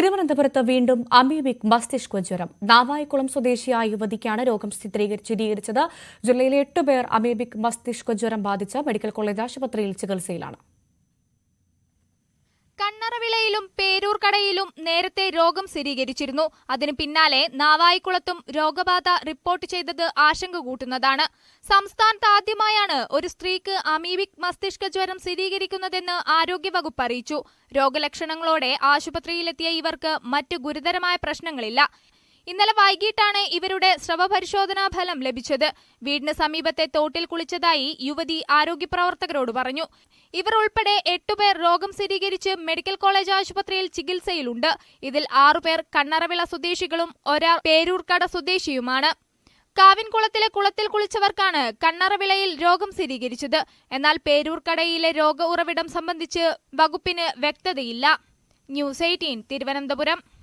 തിരുവനന്തപുരത്ത് വീണ്ടും അമീബിക് മസ്തിഷ്ക ജ്വരം. നാവായിക്കുളം സ്വദേശിയായ യുവതിക്കാണ് രോഗം സ്ഥിരീകരി- സ്ഥിരീകരിച്ചത്. ജില്ലയിലെ എട്ട് പേർ അമീബിക് മസ്തിഷ്ക ജ്വരം ബാധിച്ച് മെഡിക്കൽ കോളേജ് ആശുപത്രിയിൽ ചികിത്സയിലാണ്. കണ്ണറവിളയിലും പേരൂർക്കടയിലും നേരത്തെ രോഗം സ്ഥിരീകരിച്ചിരുന്നു. അതിനു പിന്നാലെ നാവായിക്കുളത്തും രോഗബാധ റിപ്പോർട്ട് ചെയ്തത് ആശങ്ക കൂട്ടുന്നതാണ്. സംസ്ഥാനത്ത് ആദ്യമായാണ് ഒരു സ്ത്രീക്ക് അമീബിക് മസ്തിഷ്ക ജ്വരം സ്ഥിരീകരിക്കുന്നതെന്ന് ആരോഗ്യവകുപ്പ് അറിയിച്ചു. രോഗലക്ഷണങ്ങളോടെ ആശുപത്രിയിലെത്തിയ ഇവർക്ക് മറ്റ് ഗുരുതരമായ പ്രശ്നങ്ങളില്ല. ഇന്നലെ വൈകിട്ടാണ് ഇവരുടെ സ്രവപരിശോധനാ ഫലം ലഭിച്ചത്. വീടിന് സമീപത്തെ തോട്ടിൽ കുളിച്ചതായി യുവതി ആരോഗ്യപ്രവർത്തകരോട് പറഞ്ഞു. ഇവർ ഉൾപ്പെടെ എട്ടുപേർ രോഗം സ്ഥിരീകരിച്ച് മെഡിക്കൽ കോളേജ് ആശുപത്രിയിൽ ചികിത്സയിലുണ്ട്. ഇതിൽ ആറുപേർ കണ്ണറവിള സ്വദേശികളും ഒരാൾ പേരൂർക്കട സ്വദേശിയുമാണ്. കാവിൻകുളത്തിലെ കുളത്തിൽ കുളിച്ചവർക്കാണ് കണ്ണറവിളയിൽ രോഗം സ്ഥിരീകരിച്ചത്. എന്നാൽ പേരൂർക്കടയിലെ രോഗ ഉറവിടം സംബന്ധിച്ച് വകുപ്പിന് വ്യക്തതയില്ല. News eighteen Thiruvananthapuram.